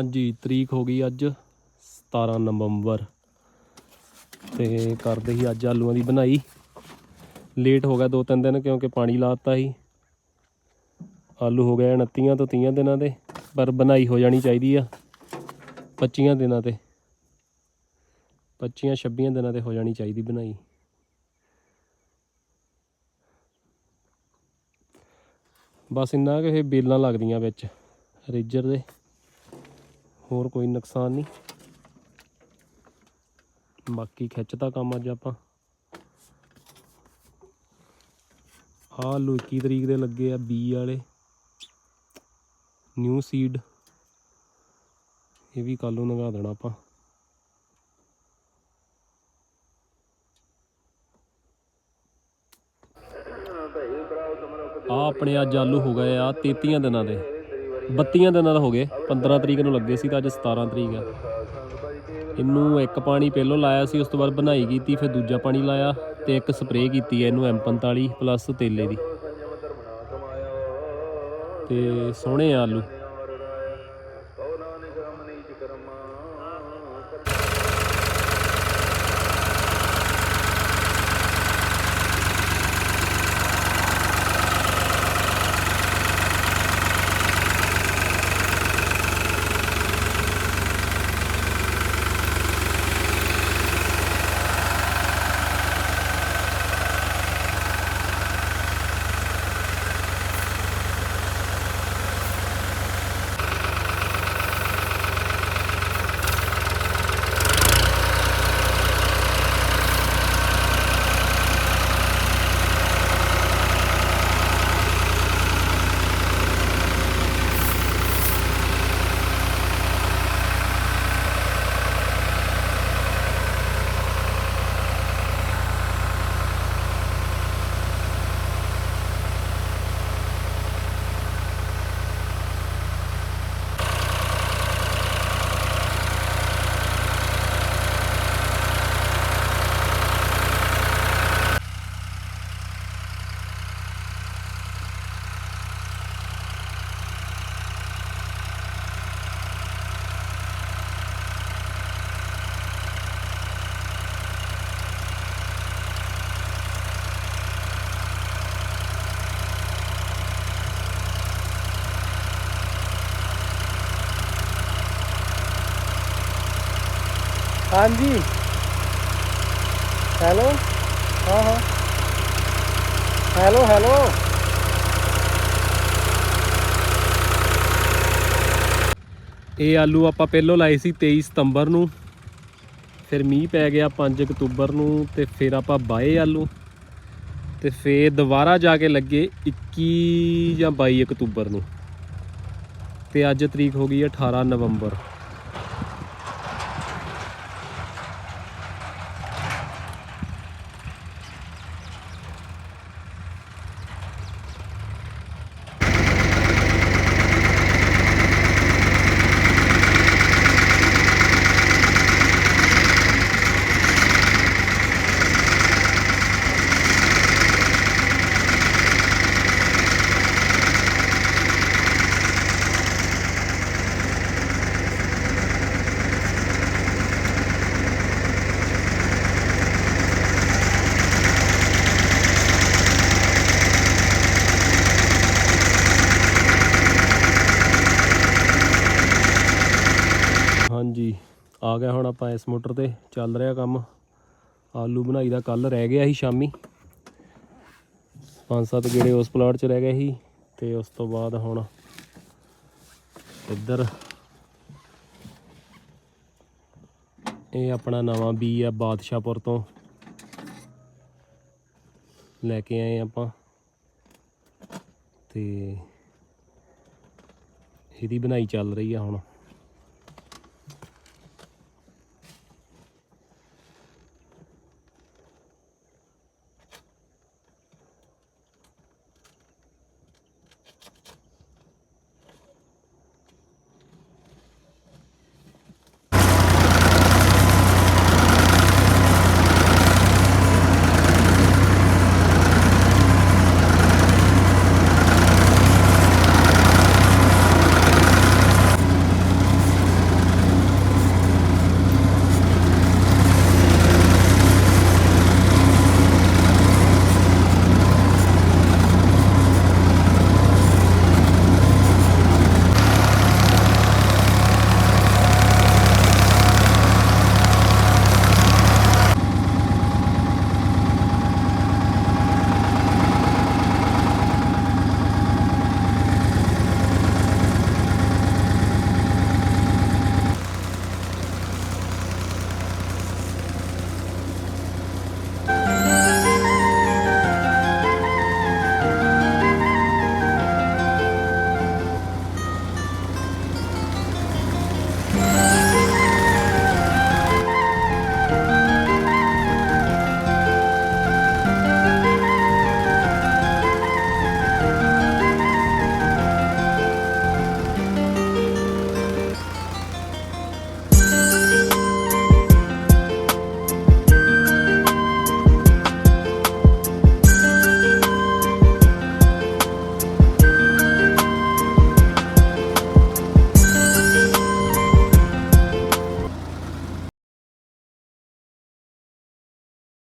ਹਾਂਜੀ, ਤਰੀਕ ਹੋ ਗਈ ਅੱਜ 17 ਨਵੰਬਰ। ਤੇ ਕਰਦੇ ਹੀ ਅੱਜ ਆਲੂਆਂ ਦੀ ਬਣਾਈ। ਲੇਟ ਹੋ ਗਿਆ ਦੋ ਤਿੰਨ ਦਿਨ, ਕਿਉਂਕਿ ਪਾਣੀ ਲਾਤਾ ਸੀ। ਆਲੂ ਹੋ ਗਏ 29 ਤੋਂ 30 ਦਿਨਾਂ ਦੇ, ਪਰ ਬਣਾਈ ਹੋ ਜਾਣੀ ਚਾਹੀਦੀ ਆ। 25 ਦਿਨਾਂ ਤੇ। 25 26 ਦਿਨਾਂ ਤੇ ਹੋ ਜਾਣੀ ਚਾਹੀਦੀ ਬਣਾਈ। ਬਸ ਇੰਨਾ ਕਿ ਇਹ ਬੇਲਾਂ ਲੱਗਦੀਆਂ ਵਿੱਚ, ਰੇਜਰ ਦੇ। ਹੋਰ ਕੋਈ ਨੁਕਸਾਨ ਨਹੀਂ। ਬਾਕੀ ਖਿੱਚਦਾ ਕੰਮ ਅੱਜ ਆਪਾਂ। ਆਹ ਆਲੂ 21 ਤਰੀਕ ਦੇ ਲੱਗੇ ਆ ਬੀ ਵਾਲੇ। New seed. ਇਹ ਵੀ ਕੱਲ ਨੂੰ ਲਗਾ ਦੇਣਾ ਆਪਾਂ। ਆ ਆਪਣੇ ਅੱਜ ਆਲੂ ਹੋ ਗਏ ਆ 33 ਦਿਨਾਂ ਦੇ। 32 ਦਿਨਾਂ ਦਾ ਹੋ ਗਏ 15 ਤਰੀਕ ਨੂੰ ਲੱਗੇ ਸੀ ਤਾਂ ਅੱਜ 17 ਤਰੀਕ ਆ। ਇਹਨੂੰ ਇੱਕ ਪਾਣੀ ਪਹਿਲੋਂ ਲਾਇਆ ਸੀ, ਉਸ ਤੋਂ ਬਾਅਦ ਬਣਾਈ ਕੀਤੀ, ਫਿਰ ਦੂਜਾ ਪਾਣੀ ਲਾਇਆ ਤੇ ਇੱਕ ਸਪਰੇਅ ਕੀਤੀ ਹੈ ਇਹਨੂੰ M45 ਪਲੱਸ ਤੇਲੇ ਦੀ। ਤੇ ਸੋਹਣੇ ਆਲੂ। ਹਾਂਜੀ। ਹੈਲੋ ਹਾਂ ਹਾਂ। ਹੈਲੋ ਹੈਲੋ ਇਹ ਆਲੂ ਆਪਾਂ ਪਹਿਲੋਂ ਲਾਏ ਸੀ 23 ਸਤੰਬਰ ਨੂੰ, ਫਿਰ ਮੀਂਹ ਪੈ ਗਿਆ 5 ਅਕਤੂਬਰ ਨੂੰ ਤੇ ਫਿਰ ਆਪਾਂ ਬਾਏ ਆਲੂ ਤੇ ਫਿਰ ਦੁਬਾਰਾ ਜਾ ਕੇ ਲੱਗੇ 21 ਜਾਂ 22 ਅਕਤੂਬਰ ਨੂੰ। ਤੇ ਅੱਜ ਤਰੀਕ ਹੋ ਗਈ ਹੈ 18 ਨਵੰਬਰ ਹਾਂਜੀ ਆ ਗਿਆ ਹੁਣ ਆਪਾਂ ਇਸ ਮੋਟਰ ਤੇ, ਚੱਲ ਰਿਹਾ ਕੰਮ। ਆਲੂ ਬਣਾਈ ਦਾ ਕੱਲ ਰਹਿ ਗਿਆ ਸੀ ਸ਼ਾਮੀ। ਪੰਜ ਸੱਤ ਗੇੜੇ ਉਸ ਪਲਾਟ 'ਚ ਰਹਿ ਗਏ ਸੀ ਤੇ ਉਸ ਤੋਂ ਬਾਅਦ ਹੁਣ ਇੱਧਰ ਇਹ ਆਪਣਾ ਨਵਾਂ ਬੀ ਆ ਬਾਦਸ਼ਾਹਪੁਰ ਤੋਂ। ਲੈ ਕੇ ਆਏ ਆਪਾਂ। ਤੇ ਇਹਦੀ ਬਣਾਈ ਚੱਲ ਰਹੀ ਆ ਹੁਣ।